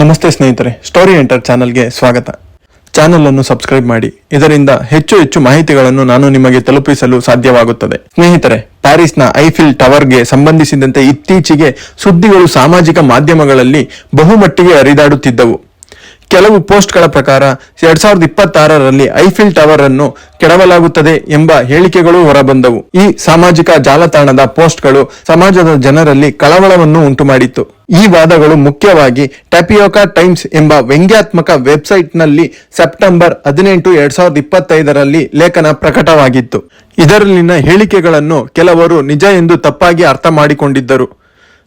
ನಮಸ್ತೆ ಸ್ನೇಹಿತರೆ story enter ಚಾನಲ್ಗೆ ಸ್ವಾಗತ. ಚಾನಲ್ ಅನ್ನು ಸಬ್ಸ್ಕ್ರೈಬ್ ಮಾಡಿ. ಇದರಿಂದ ಹೆಚ್ಚು ಹೆಚ್ಚು ಮಾಹಿತಿಗಳನ್ನು ನಾನು ನಿಮಗೆ ತಲುಪಿಸಲು ಸಾಧ್ಯವಾಗುತ್ತದೆ. ಸ್ನೇಹಿತರೆ ಪ್ಯಾರಿಸ್ನ ಐಫಿಲ್ ಟವರ್ಗೆ ಸಂಬಂಧಿಸಿದಂತೆ ಇತ್ತೀಚೆಗೆ ಸುದ್ದಿಗಳು ಸಾಮಾಜಿಕ ಮಾಧ್ಯಮಗಳಲ್ಲಿ ಬಹುಮಟ್ಟಿಗೆ ಹರಿದಾಡುತ್ತಿದ್ದವು. ಕೆಲವು ಪೋಸ್ಟ್ಗಳ ಪ್ರಕಾರ ಎರಡ್ ಸಾವಿರದ ಇಪ್ಪತ್ತಾರರಲ್ಲಿ ಐಫಿಲ್ ಟವರ್ ಅನ್ನು ಕೆಡವಲಾಗುತ್ತದೆ ಎಂಬ ಹೇಳಿಕೆಗಳು ಹೊರಬಂದವು. ಈ ಸಾಮಾಜಿಕ ಜಾಲತಾಣದ ಪೋಸ್ಟ್ಗಳು ಸಮಾಜದ ಜನರಲ್ಲಿ ಕಳವಳವನ್ನು ಉಂಟುಮಾಡಿತ್ತು. ಈ ವಾದಗಳು ಮುಖ್ಯವಾಗಿ ಟಪಿಯೋಕಾ ಟೈಮ್ಸ್ ಎಂಬ ವ್ಯಂಗ್ಯಾತ್ಮಕ ವೆಬ್ಸೈಟ್ನಲ್ಲಿ ಸೆಪ್ಟೆಂಬರ್ ಹದಿನೆಂಟು ಎರಡ್ ಸಾವಿರದ ಇಪ್ಪತ್ತೈದರಲ್ಲಿ ಲೇಖನ ಪ್ರಕಟವಾಗಿತ್ತು. ಇದರಲ್ಲಿನ ಹೇಳಿಕೆಗಳನ್ನು ಕೆಲವರು ನಿಜ ಎಂದು ತಪ್ಪಾಗಿ ಅರ್ಥ ಮಾಡಿಕೊಂಡಿದ್ದರು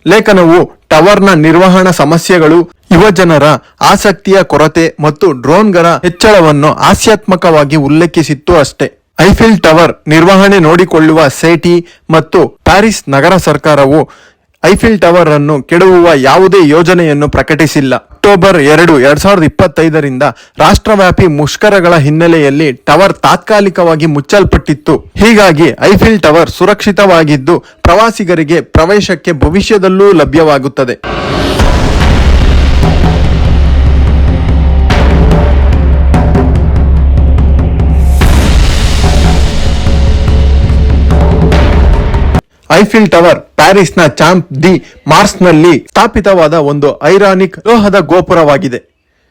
ಲೇಖನವು ಟವರ್ನ ನಿರ್ವಹಣಾ ಸಮಸ್ಯೆಗಳು ಯುವಜನರ ಆಸಕ್ತಿಯ ಕೊರತೆ ಮತ್ತು ಡ್ರೋನ್ಗಳ ಹೆಚ್ಚಳವನ್ನು ಹಾಸ್ಯಾತ್ಮಕವಾಗಿ ಉಲ್ಲೇಖಿಸಿತ್ತು ಅಷ್ಟೇ. ಐಫಿಲ್ ಟವರ್ ನಿರ್ವಹಣೆ ನೋಡಿಕೊಳ್ಳುವ ಸೇಟಿ ಮತ್ತು ಪ್ಯಾರಿಸ್ ನಗರ ಸರ್ಕಾರವು ಐಫಿಲ್ ಟವರ್ ಅನ್ನು ಕೆಡವುವ ಯಾವುದೇ ಯೋಜನೆಯನ್ನು ಪ್ರಕಟಿಸಿಲ್ಲ. ಅಕ್ಟೋಬರ್ ಎರಡು, ಎರಡ್ ಸಾವಿರದ ಇಪ್ಪತ್ತೈದರಿಂದ ರಾಷ್ಟ್ರವ್ಯಾಪಿ ಮುಷ್ಕರಗಳ ಹಿನ್ನೆಲೆಯಲ್ಲಿ ಟವರ್ ತಾತ್ಕಾಲಿಕವಾಗಿ ಮುಚ್ಚಲ್ಪಟ್ಟಿತ್ತು. ಹೀಗಾಗಿ ಐಫಿಲ್ ಟವರ್ ಸುರಕ್ಷಿತವಾಗಿದ್ದು ಪ್ರವಾಸಿಗರಿಗೆ ಪ್ರವೇಶಕ್ಕೆ ಭವಿಷ್ಯದಲ್ಲೂ ಲಭ್ಯವಾಗುತ್ತದೆ. ಐಫಿಲ್ ಟವರ್ ಪ್ಯಾರಿಸ್ನ ಚಾಂಪ್ ದಿ ಮಾರ್ಸ್ನಲ್ಲಿ ಸ್ಥಾಪಿತವಾದ ಒಂದು ಐರಾನಿಕ್ ಲೋಹದ ಗೋಪುರವಾಗಿದೆ.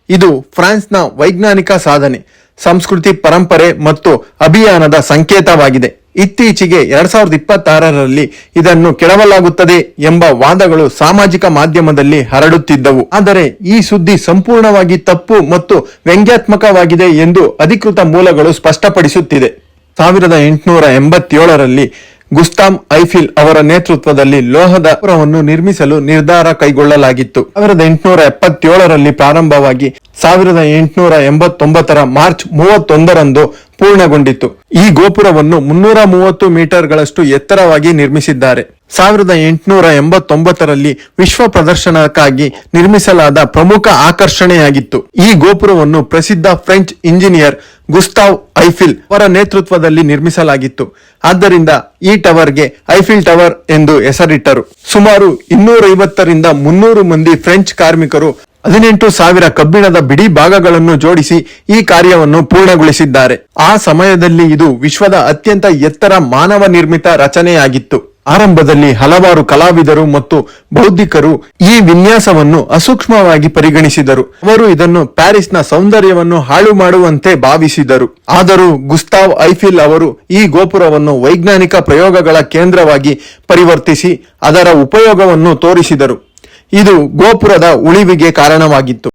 ಇದು ಫ್ರಾನ್ಸ್ನ ವೈಜ್ಞಾನಿಕ ಸಾಧನೆ, ಸಂಸ್ಕೃತಿ ಪರಂಪರೆ ಮತ್ತು ಅಭಿಯಾನದ ಸಂಕೇತವಾಗಿದೆ. ಇತ್ತೀಚೆಗೆ ಎರಡ್ ಸಾವಿರದ ಇಪ್ಪತ್ತಾರರಲ್ಲಿ ಇದನ್ನು ಕೆಡವಲಾಗುತ್ತದೆ ಎಂಬ ವಾದಗಳು ಸಾಮಾಜಿಕ ಮಾಧ್ಯಮದಲ್ಲಿ ಹರಡುತ್ತಿದ್ದವು. ಆದರೆ ಈ ಸುದ್ದಿ ಸಂಪೂರ್ಣವಾಗಿ ತಪ್ಪು ಮತ್ತು ವ್ಯಂಗ್ಯಾತ್ಮಕವಾಗಿದೆ ಎಂದು ಅಧಿಕೃತ ಮೂಲಗಳು ಸ್ಪಷ್ಟಪಡಿಸುತ್ತಿದೆ. ಸಾವಿರದ ಎಂಟುನೂರ ಎಂಬತ್ತೇಳರಲ್ಲಿ ಗುಸ್ತಾಮ್ ಐಫಿಲ್ ಅವರ ನೇತೃತ್ವದಲ್ಲಿ ಲೋಹದ ಪುರವನ್ನು ನಿರ್ಮಿಸಲು ನಿರ್ಧಾರ ಕೈಗೊಳ್ಳಲಾಗಿತ್ತು. ಸಾವಿರದ ಎಂಟುನೂರ ಎಪ್ಪತ್ತೇಳರಲ್ಲಿ ಪ್ರಾರಂಭವಾಗಿ ಸಾವಿರದ ಎಂಟುನೂರ ಎಂಬತ್ತೊಂಬತ್ತರ ಮಾರ್ಚ್ ಮೂವತ್ತೊಂದರಂದು ಪೂರ್ಣಗೊಂಡಿತ್ತು. ಈ ಗೋಪುರವನ್ನು ಮುನ್ನೂರ ಮೂವತ್ತು ಮೀಟರ್ಗಳಷ್ಟು ಎತ್ತರವಾಗಿ ನಿರ್ಮಿಸಿದ್ದಾರೆ. ಸಾವಿರದ ಎಂಟುನೂರ ಎಂಬತ್ತೊಂಬತ್ತರಲ್ಲಿ ವಿಶ್ವ ಪ್ರದರ್ಶನಕ್ಕಾಗಿ ನಿರ್ಮಿಸಲಾದ ಪ್ರಮುಖ ಆಕರ್ಷಣೆಯಾಗಿತ್ತು. ಈ ಗೋಪುರವನ್ನು ಪ್ರಸಿದ್ಧ ಫ್ರೆಂಚ್ ಇಂಜಿನಿಯರ್ ಗುಸ್ತಾವ್ ಐಫಿಲ್ ಅವರ ನೇತೃತ್ವದಲ್ಲಿ ನಿರ್ಮಿಸಲಾಗಿತ್ತು. ಆದ್ದರಿಂದ ಈ ಟವರ್ಗೆ ಐಫಿಲ್ ಟವರ್ ಎಂದು ಹೆಸರಿಟ್ಟರು. ಸುಮಾರು ಇನ್ನೂರೈವತ್ತರಿಂದ ಮುನ್ನೂರು ಮಂದಿ ಫ್ರೆಂಚ್ ಕಾರ್ಮಿಕರು ಹದಿನೆಂಟು ಸಾವಿರ ಕಬ್ಬಿಣದ ಬಿಡಿ ಭಾಗಗಳನ್ನು ಜೋಡಿಸಿ ಈ ಕಾರ್ಯವನ್ನು ಪೂರ್ಣಗೊಳಿಸಿದ್ದಾರೆ. ಆ ಸಮಯದಲ್ಲಿ ಇದು ವಿಶ್ವದ ಅತ್ಯಂತ ಎತ್ತರ ಮಾನವ ನಿರ್ಮಿತ ರಚನೆಯಾಗಿತ್ತು. ಆರಂಭದಲ್ಲಿ ಹಲವಾರು ಕಲಾವಿದರು ಮತ್ತು ಬೌದ್ಧಿಕರು ಈ ವಿನ್ಯಾಸವನ್ನು ಅಸೂಕ್ಷ್ಮವಾಗಿ ಪರಿಗಣಿಸಿದರು. ಅವರು ಇದನ್ನು ಪ್ಯಾರಿಸ್ನ ಸೌಂದರ್ಯವನ್ನು ಹಾಳು ಮಾಡುವಂತೆ ಭಾವಿಸಿದರು. ಆದರೂ ಗುಸ್ತಾವ್ ಐಫಿಲ್ ಅವರು ಈ ಗೋಪುರವನ್ನು ವೈಜ್ಞಾನಿಕ ಪ್ರಯೋಗಗಳ ಕೇಂದ್ರವಾಗಿ ಪರಿವರ್ತಿಸಿ ಅದರ ಉಪಯೋಗವನ್ನು ತೋರಿಸಿದರು. ಇದು ಗೋಪುರದ ಉಳಿವಿಗೆ ಕಾರಣವಾಗಿತ್ತು.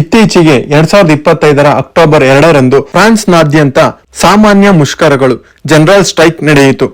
ಇತ್ತೀಚೆಗೆ ಎರಡ್ ಸಾವಿರದ ಇಪ್ಪತ್ತೈದರ ಅಕ್ಟೋಬರ್ ಎರಡರಂದು ಫ್ರಾನ್ಸ್ನಾದ್ಯಂತ ಸಾಮಾನ್ಯ ಮುಷ್ಕರಗಳು, ಜನರಲ್ ಸ್ಟ್ರೈಕ್ ನಡೆಯಿತು.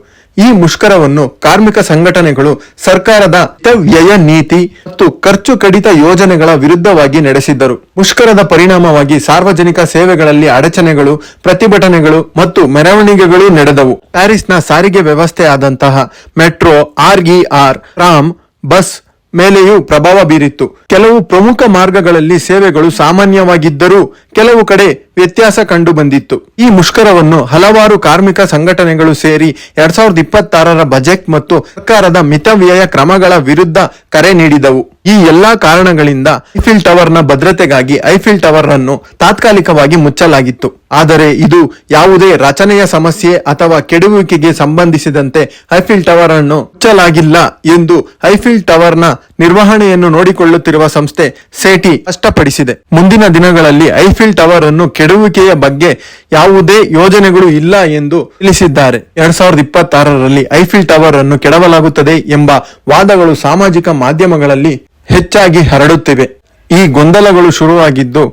ಈ ಮುಷ್ಕರವನ್ನು ಕಾರ್ಮಿಕ ಸಂಘಟನೆಗಳು ಸರ್ಕಾರದ ವ್ಯಯ ನೀತಿ ಮತ್ತು ಖರ್ಚು ಕಡಿತ ಯೋಜನೆಗಳ ವಿರುದ್ಧವಾಗಿ ನಡೆಸಿದ್ದರು. ಮುಷ್ಕರದ ಪರಿಣಾಮವಾಗಿ ಸಾರ್ವಜನಿಕ ಸೇವೆಗಳಲ್ಲಿ ಅಡಚಣೆಗಳು, ಪ್ರತಿಭಟನೆಗಳು ಮತ್ತು ಮೆರವಣಿಗೆಗಳು ನಡೆದವು. ಪ್ಯಾರಿಸ್ನ ಸಾರಿಗೆ ವ್ಯವಸ್ಥೆ ಆದಂತಹ ಮೆಟ್ರೋ ಆರ್ಇಆರ್ ರಾಮ್ ಬಸ್ ಮೇಲೆಯೂ ಪ್ರಭಾವ ಬೀರಿತ್ತು. ಕೆಲವು ಪ್ರಮುಖ ಮಾರ್ಗಗಳಲ್ಲಿ ಸೇವೆಗಳು ಸಾಮಾನ್ಯವಾಗಿದ್ದರೂ ಕೆಲವು ಕಡೆ ವ್ಯತ್ಯಾಸ ಕಂಡು ಬಂದಿತ್ತು. ಈ ಮುಷ್ಕರವನ್ನು ಹಲವಾರು ಕಾರ್ಮಿಕ ಸಂಘಟನೆಗಳು ಸೇರಿ ಎರಡ್ ಸಾವಿರದ ಇಪ್ಪತ್ತಾರರ ಬಜೆಟ್ ಮತ್ತು ಸರ್ಕಾರದ ಮಿತವ್ಯಯ ಕ್ರಮಗಳ ವಿರುದ್ಧ ಕರೆ ನೀಡಿದವು. ಈ ಎಲ್ಲಾ ಕಾರಣಗಳಿಂದ ಐಫಿಲ್ ಟವರ್ನ ಭದ್ರತೆಗಾಗಿ ಐಫಿಲ್ ಟವರ್ ಅನ್ನು ತಾತ್ಕಾಲಿಕವಾಗಿ ಮುಚ್ಚಲಾಗಿತ್ತು. ಆದರೆ ಇದು ಯಾವುದೇ ರಚನೆಯ ಸಮಸ್ಯೆ ಅಥವಾ ಕೆಡುವಿಕೆಗೆ ಸಂಬಂಧಿಸಿದಂತೆ ಐಫಿಲ್ ಟವರ್ ಅನ್ನು ಮುಚ್ಚಲಾಗಿಲ್ಲ ಎಂದು ಐಫಿಲ್ ಟವರ್ನ ನಿರ್ವಹಣೆಯನ್ನು ನೋಡಿಕೊಳ್ಳುತ್ತಿರುವ ಸಂಸ್ಥೆ ಸೇಟಿ ಸ್ಪಷ್ಟಪಡಿಸಿದೆ. ಮುಂದಿನ ದಿನಗಳಲ್ಲಿ ಐಫಿಲ್ ಟವರ್ ಅನ್ನು ಕೆಡುವಿಕೆಯ ಬಗ್ಗೆ ಯಾವುದೇ ಯೋಜನೆಗಳು ಇಲ್ಲ ಎಂದು ತಿಳಿಸಿದ್ದಾರೆ. ಎರಡ್ ಸಾವಿರದ ಇಪ್ಪತ್ತಾರರಲ್ಲಿ ಐಫಿಲ್ ಟವರ್ ಅನ್ನು ಕೆಡವಲಾಗುತ್ತದೆ ಎಂಬ ವಾದಗಳು ಸಾಮಾಜಿಕ ಮಾಧ್ಯಮಗಳಲ್ಲಿ ಹೆಚ್ಚಾಗಿ ಹರಡುತ್ತಿವೆ. ಈ ಗೊಂದಲಗಳು ಶುರುವಾಗಿದ್ದು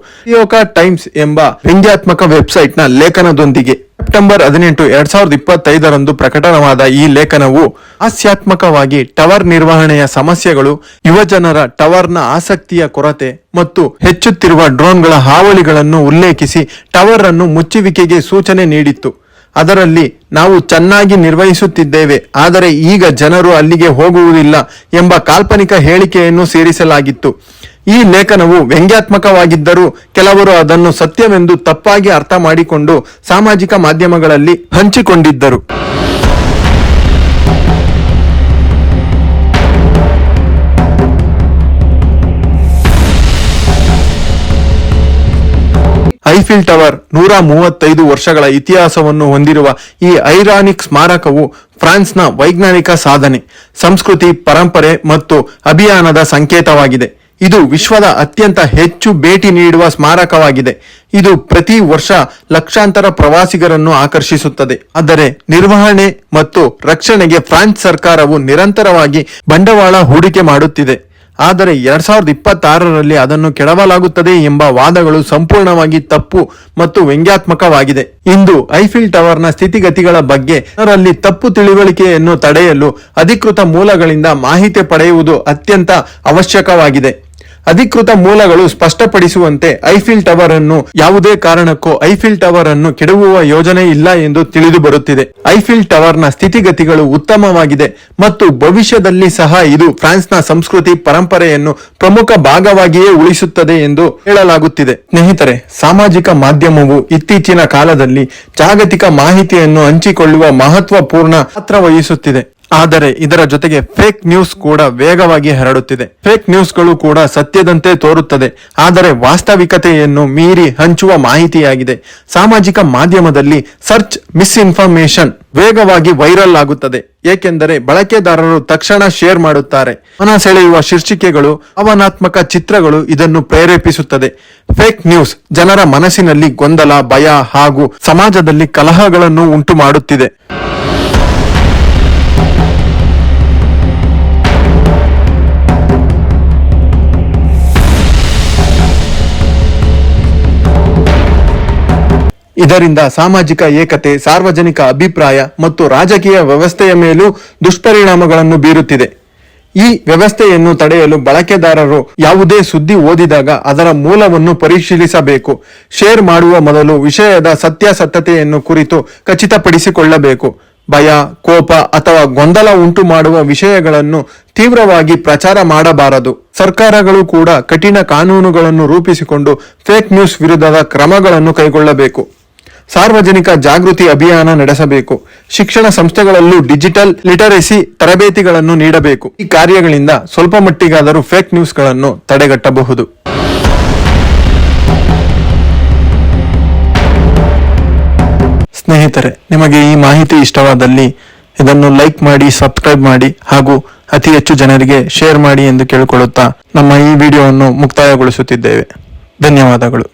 ಟೈಮ್ಸ್ ಎಂಬ ವ್ಯಂಗ್ಯಾತ್ಮಕ ವೆಬ್ಸೈಟ್ನ ಲೇಖನದೊಂದಿಗೆ. ಸೆಪ್ಟೆಂಬರ್ ಹದಿನೆಂಟು, ಎರಡ್ ಸಾವಿರದ ಇಪ್ಪತ್ತೈದರಂದು ಪ್ರಕಟವಾದ ಈ ಲೇಖನವು ಹಾಸ್ಯಾತ್ಮಕವಾಗಿ ಟವರ್ ನಿರ್ವಹಣೆಯ ಸಮಸ್ಯೆಗಳು ಯುವಜನರ ಟವರ್ನ ಆಸಕ್ತಿಯ ಕೊರತೆ ಮತ್ತು ಹೆಚ್ಚುತ್ತಿರುವ ಡ್ರೋನ್ಗಳ ಹಾವಳಿಗಳನ್ನು ಉಲ್ಲೇಖಿಸಿ ಟವರ್ ಅನ್ನು ಮುಚ್ಚುವಿಕೆಗೆ ಸೂಚನೆ ನೀಡಿತ್ತು. ಅದರಲ್ಲಿ ನಾವು ಚೆನ್ನಾಗಿ ನಿರ್ವಹಿಸುತ್ತಿದ್ದೇವೆ, ಆದರೆ ಈಗ ಜನರು ಅಲ್ಲಿಗೆ ಹೋಗುವುದಿಲ್ಲ ಎಂಬ ಕಾಲ್ಪನಿಕ ಹೇಳಿಕೆಯನ್ನು ಸೇರಿಸಲಾಗಿತ್ತು. ಈ ಲೇಖನವು ವ್ಯಂಗ್ಯಾತ್ಮಕವಾಗಿದ್ದರೂ ಕೆಲವರು ಅದನ್ನು ಸತ್ಯವೆಂದು ತಪ್ಪಾಗಿ ಅರ್ಥ ಮಾಡಿಕೊಂಡು ಸಾಮಾಜಿಕ ಮಾಧ್ಯಮಗಳಲ್ಲಿ ಹಂಚಿಕೊಂಡಿದ್ದರು. ಐಫಿಲ್ ಟವರ್ ನೂರ ಮೂವತ್ತೈದು ವರ್ಷಗಳ ಇತಿಹಾಸವನ್ನು ಹೊಂದಿರುವ ಈ ಐರಾನಿಕ್ ಸ್ಮಾರಕವು ಫ್ರಾನ್ಸ್ನ ವೈಜ್ಞಾನಿಕ ಸಾಧನೆ, ಸಂಸ್ಕೃತಿ, ಪರಂಪರೆ ಮತ್ತು ಅಭಿಯಾನದ ಸಂಕೇತವಾಗಿದೆ. ಇದು ವಿಶ್ವದ ಅತ್ಯಂತ ಹೆಚ್ಚು ಭೇಟಿ ನೀಡುವ ಸ್ಮಾರಕವಾಗಿದೆ. ಇದು ಪ್ರತಿ ವರ್ಷ ಲಕ್ಷಾಂತರ ಪ್ರವಾಸಿಗರನ್ನು ಆಕರ್ಷಿಸುತ್ತದೆ. ಆದರೆ ನಿರ್ವಹಣೆ ಮತ್ತು ರಕ್ಷಣೆಗೆ ಫ್ರಾನ್ಸ್ ಸರ್ಕಾರವು ನಿರಂತರವಾಗಿ ಬಂಡವಾಳ ಹೂಡಿಕೆ ಮಾಡುತ್ತಿದೆ. ಆದರೆ ಎರಡ್ ಸಾವಿರದ ಇಪ್ಪತ್ತಾರರಲ್ಲಿ ಅದನ್ನು ಕೆಡವಲಾಗುತ್ತದೆ ಎಂಬ ವಾದಗಳು ಸಂಪೂರ್ಣವಾಗಿ ತಪ್ಪು ಮತ್ತು ವ್ಯಂಗ್ಯಾತ್ಮಕವಾಗಿದೆ. ಇಂದು ಐಫಿಲ್ ಟವರ್ನ ಸ್ಥಿತಿಗತಿಗಳ ಬಗ್ಗೆ ಜನರಲ್ಲಿ ತಪ್ಪು ತಿಳುವಳಿಕೆಯನ್ನು ತಡೆಯಲು ಅಧಿಕೃತ ಮೂಲಗಳಿಂದ ಮಾಹಿತಿ ಪಡೆಯುವುದು ಅತ್ಯಂತ ಅವಶ್ಯಕವಾಗಿದೆ. ಅಧಿಕೃತ ಮೂಲಗಳು ಸ್ಪಷ್ಟಪಡಿಸುವಂತೆ ಐಫಿಲ್ ಟವರ್ ಅನ್ನು ಯಾವುದೇ ಕಾರಣಕ್ಕೂ ಐಫಿಲ್ ಟವರ್ ಅನ್ನು ಕೆಡವುವ ಯೋಜನೆ ಇಲ್ಲ ಎಂದು ತಿಳಿದು ಬರುತ್ತಿದೆ. ಐಫಿಲ್ ಟವರ್ನ ಸ್ಥಿತಿಗತಿಗಳು ಉತ್ತಮವಾಗಿದೆ ಮತ್ತು ಭವಿಷ್ಯದಲ್ಲಿ ಸಹ ಇದು ಫ್ರಾನ್ಸ್ನ ಸಂಸ್ಕೃತಿ ಪರಂಪರೆಯನ್ನು ಪ್ರಮುಖ ಭಾಗವಾಗಿಯೇ ಉಳಿಸುತ್ತದೆ ಎಂದು ಹೇಳಲಾಗುತ್ತಿದೆ. ಸ್ನೇಹಿತರೆ, ಸಾಮಾಜಿಕ ಮಾಧ್ಯಮವು ಇತ್ತೀಚಿನ ಕಾಲದಲ್ಲಿ ಜಾಗತಿಕ ಮಾಹಿತಿಯನ್ನು ಹಂಚಿಕೊಳ್ಳುವ ಮಹತ್ವಪೂರ್ಣ ಪಾತ್ರ ವಹಿಸುತ್ತಿದೆ. ಆದರೆ ಇದರ ಜೊತೆಗೆ ಫೇಕ್ ನ್ಯೂಸ್ ಕೂಡ ವೇಗವಾಗಿ ಹರಡುತ್ತಿದೆ. ಫೇಕ್ ನ್ಯೂಸ್ಗಳು ಕೂಡ ಸತ್ಯದಂತೆ ತೋರುತ್ತದೆ. ಆದರೆ ವಾಸ್ತವಿಕತೆಯನ್ನು ಮೀರಿ ಹಂಚುವ ಮಾಹಿತಿಯಾಗಿದೆ. ಸಾಮಾಜಿಕ ಮಾಧ್ಯಮದಲ್ಲಿ ಸರ್ಚ್ ಮಿಸ್ಇನ್ಫಾರ್ಮೇಶನ್ ವೇಗವಾಗಿ ವೈರಲ್ ಆಗುತ್ತದೆ. ಏಕೆಂದರೆ ಬಳಕೆದಾರರು ತಕ್ಷಣ ಶೇರ್ ಮಾಡುತ್ತಾರೆ. ಮನ ಸೆಳೆಯುವ ಶೀರ್ಷಿಕೆಗಳು, ಭಾವನಾತ್ಮಕ ಚಿತ್ರಗಳು ಇದನ್ನು ಪ್ರೇರೇಪಿಸುತ್ತದೆ. ಫೇಕ್ ನ್ಯೂಸ್ ಜನರ ಮನಸ್ಸಿನಲ್ಲಿ ಗೊಂದಲ, ಭಯ ಹಾಗೂ ಸಮಾಜದಲ್ಲಿ ಕಲಹಗಳನ್ನು ಉಂಟು ಮಾಡುತ್ತಿದೆ ಇದರಿಂದ ಸಾಮಾಜಿಕ ಏಕತೆ, ಸಾರ್ವಜನಿಕ ಅಭಿಪ್ರಾಯ ಮತ್ತು ರಾಜಕೀಯ ವ್ಯವಸ್ಥೆಯ ಮೇಲೂ ದುಷ್ಪರಿಣಾಮಗಳನ್ನು ಬೀರುತ್ತಿದೆ. ಈ ವ್ಯವಸ್ಥೆಯನ್ನು ತಡೆಯಲು ಬಳಕೆದಾರರು ಯಾವುದೇ ಸುದ್ದಿ ಓದಿದಾಗ ಅದರ ಮೂಲವನ್ನು ಪರಿಶೀಲಿಸಬೇಕು. ಶೇರ್ ಮಾಡುವ ಮೊದಲು ವಿಷಯದ ಸತ್ಯಾಸತ್ಯತೆಯನ್ನು ಕುರಿತು ಖಚಿತಪಡಿಸಿಕೊಳ್ಳಬೇಕು. ಭಯ, ಕೋಪ ಅಥವಾ ಗೊಂದಲ ಉಂಟು ಮಾಡುವ ವಿಷಯಗಳನ್ನು ತೀವ್ರವಾಗಿ ಪ್ರಚಾರ ಮಾಡಬಾರದು. ಸರ್ಕಾರಗಳು ಕೂಡ ಕಠಿಣ ಕಾನೂನುಗಳನ್ನು ರೂಪಿಸಿಕೊಂಡು ಫೇಕ್ ನ್ಯೂಸ್ ವಿರುದ್ಧದ ಕ್ರಮಗಳನ್ನು ಕೈಗೊಳ್ಳಬೇಕು. ಸಾರ್ವಜನಿಕ ಜಾಗೃತಿ ಅಭಿಯಾನ ನಡೆಸಬೇಕು. ಶಿಕ್ಷಣ ಸಂಸ್ಥೆಗಳಲ್ಲೂ ಡಿಜಿಟಲ್ ಲಿಟರೇಸಿ ತರಬೇತಿಗಳನ್ನು ನೀಡಬೇಕು. ಈ ಕಾರ್ಯಗಳಿಂದ ಸ್ವಲ್ಪ ಮಟ್ಟಿಗಾದರೂ ಫೇಕ್ ನ್ಯೂಸ್ಗಳನ್ನು ತಡೆಗಟ್ಟಬಹುದು. ಸ್ನೇಹಿತರೆ, ನಿಮಗೆ ಈ ಮಾಹಿತಿ ಇಷ್ಟವಾದಲ್ಲಿ ಇದನ್ನು ಲೈಕ್ ಮಾಡಿ, ಸಬ್ಸ್ಕ್ರೈಬ್ ಮಾಡಿ ಹಾಗೂ ಅತಿ ಹೆಚ್ಚು ಜನರಿಗೆ ಶೇರ್ ಮಾಡಿ ಎಂದು ಕೇಳಿಕೊಳ್ಳುತ್ತಾ ನಮ್ಮ ಈ ವಿಡಿಯೋವನ್ನು ಮುಕ್ತಾಯಗೊಳಿಸುತ್ತಿದ್ದೇವೆ. ಧನ್ಯವಾದಗಳು.